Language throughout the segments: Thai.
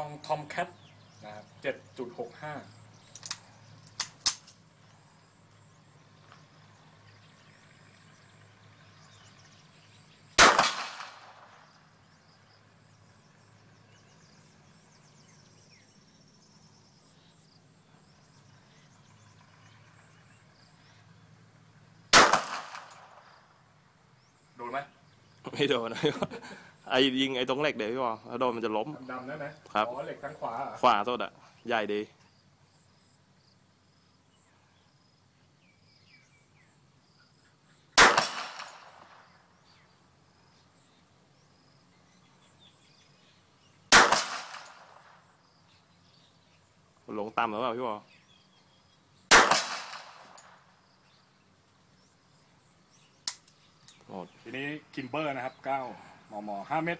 องทอมแคทนะครับเจ็ดจุดหกห้าโดนไหม ไม่โดนนะ ไอ้ยิงไอ้ตรงเหล็กเดี๋ยวพี่บอลถ้าโดนมันจะล้ม ดำๆนั่นนะครับ อ๋อเหล็กทั้งขวาเหรอขวาสุดอะใหญ่ดีลงต่ำแล้วเปล่าพี่บอลหมดทีนี้คิมเบอร์นะครับเก้า มมห้าเม็ด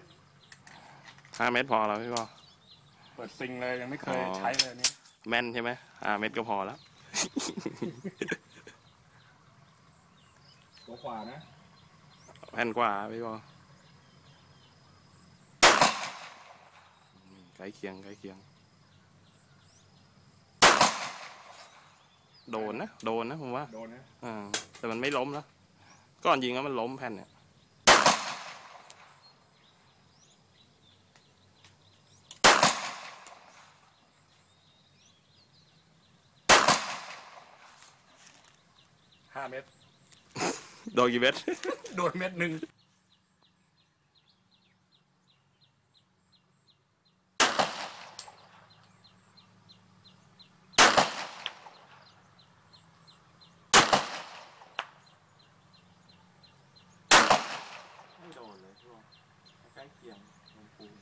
ห้าเมตรพอแล้วพี่บอลเปิดซิงเลยยังไม่เคยอ๋อใช้เลยอันนี้แม่นใช่ไหมห้าเมตรก็พอแล้วตัวขวานะแผ่นกว่าพี่บอลอืมใกล้เคียงใกล้เคียง โดนนะ โดนนะผมว่า โดนนะอ่าแต่มันไม่ล้มนะ ก่อนยิงแล้วมันล้มแผ่นเนี่ย ห้าเม็ดโดนกี่เม็ดโดนเม็ดหนึ่งไม่โดนเลยพี่บอลใกล้เคียงมันปูน